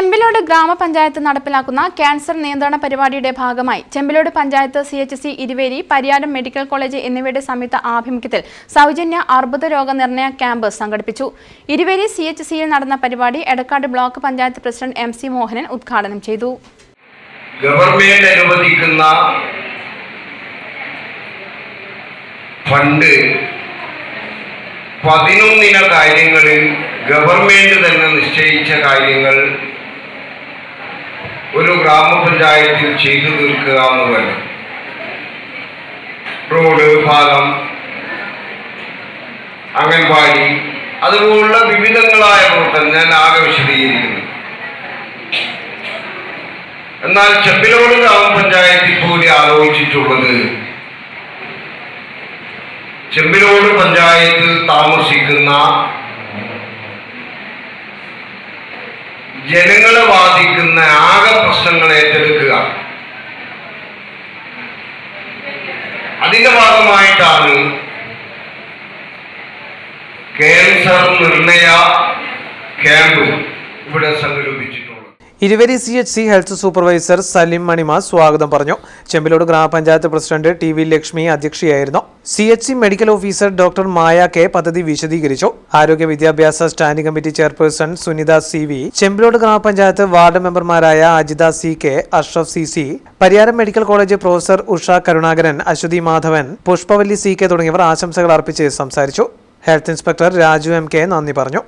ചെമ്പിലോട് ഗ്രാമപഞ്ചായത്ത് നടപ്പിലാക്കുന്ന ക്യാൻസർ നിയന്ത്രണ പരിപാടിയുടെ ഭാഗമായി Chembilode panchayat C H C Iruveri Pariyaram medical college എന്നിവയുടെ സംയുക്ത ആഭിമുഖ്യത്തിൽ സൗജന്യ അർബുദ രോഗനിർണയ ക്യാമ്പ് സംഘടിപ്പിച്ചു. ഇരുവേരി സി എച്ച് സിയിൽ നടന്ന പരിപാടി Edakkad block panchayat president M C Mohanan ഉദ്ഘാടനം ചെയ്തു. ഗവൺമെന്റ് അനുവദിക്കുന്ന ഫണ്ട് പതിനൊന്നിന കാര്യങ്ങളിൽ ഗവൺമെന്റ് തന്നെ നിശ്ചയിച്ച കാര്യങ്ങൾ ഗ്രാമപഞ്ചായത്തിൽ ചെയ്തു തീർക്കുക എന്നുള്ളത് റോഡ് ഭാഗം അംഗൻവാടി അതുപോലുള്ള വിവിധങ്ങളായ പ്രവർത്തനം ഞാൻ ആകെ വിശദീകരിക്കുന്നു. എന്നാൽ ചെപ്പിലോട് ഗ്രാമപഞ്ചായത്തിൽ കൂടി ആലോചിച്ചിട്ടുള്ളത് ചെമ്പിലോട് പഞ്ചായത്തിൽ താമസിക്കുന്ന ജനങ്ങളെ ബാധിക്കുന്ന അതിന്റെ ഭാഗമായിട്ടാണ് ക്യാൻസർ നിർണയ ക്യാമ്പ് ഇവിടെ സംഘടിപ്പിച്ചിട്ടുള്ളത്. Iruveri C H C health supervisor Salim Manima സ്വാഗതം പറഞ്ഞു. ചെമ്പിലോട് ഗ്രാമപഞ്ചായത്ത് president T V Lakshmi അധ്യക്ഷയായിരുന്നു. C H C medical officer doctor Maya K പദ്ധതി വിശദീകരിച്ചു. ആരോഗ്യ വിദ്യാഭ്യാസ standing committee chairperson Sunitha C V Chembilode ഗ്രാമപഞ്ചായത്ത് വാർഡ് മെമ്പർമാരായ Ajitha C K Ashraf C C Pariyaram medical college professor Usha Karunakaran Aswathi Madhavan Pushpavalli C K തുടങ്ങിയവർ ആശംസകൾ അർപ്പിച്ച് സംസാരിച്ചു. Health inspector Raju M K നന്ദി പറഞ്ഞു.